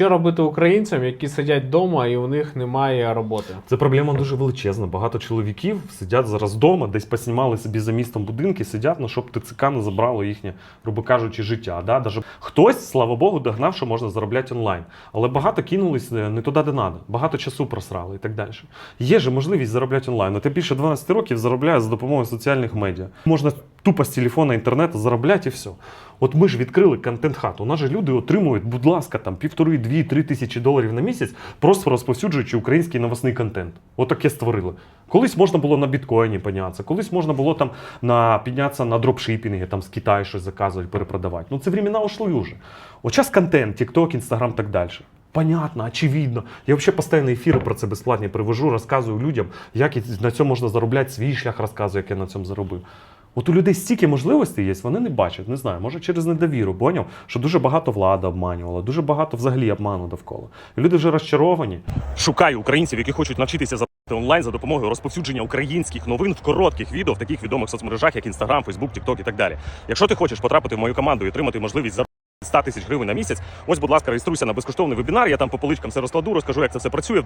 Що робити українцям, які сидять вдома і у них немає роботи? Це проблема дуже величезна. Багато чоловіків сидять зараз вдома, десь поснімали собі за містом будинки, сидять, ну, щоб ТЦК не забрало їхнє, грубо кажучи, життя. Да? Даже хтось, слава Богу, догнав, що можна заробляти онлайн. Але багато кинулись е, не туди, де треба. Багато часу просрали і так далі. Є же можливість заробляти онлайн. От я більше 12 років заробляю за допомогою соціальних медіа. Можна тупо з телефона інтернету заробляти і все. От ми ж відкрили контент-хату. У нас же люди отримують, будь ласка, там півтори, дві, три тисячі доларів на місяць, просто розповсюджуючи український новосний контент. Отаке створили. Колись можна було на біткоїні піднятися, колись можна було там на піднятися на дропшипінги, там з Китаю щось заказувати, перепродавати. Ну це времена ушли вже. От час контент, TikTok, Instagram, так далі. Понятно, очевидно. Я взагалі постійно ефіри про це безплатні привожу, розказую людям, як на цьому можна заробляти свій шлях, розказую, як я на цьому заробив. От у людей стільки можливостей є, вони не бачать, не знаю, може через недовіру, поняв, що дуже багато влада обманювала, дуже багато взагалі обману довкола. Люди вже розчаровані. Шукаю українців, які хочуть навчитися заробляти онлайн за допомогою розповсюдження українських новин в коротких відео в таких відомих соцмережах, як Instagram, Facebook, TikTok і так далі. Якщо ти хочеш потрапити в мою команду і отримати можливість заробити 100 тисяч гривень на місяць, ось, будь ласка, реєструйся на безкоштовний вебінар. Я там по поличкам все розкладу, розкажу, як це все працює.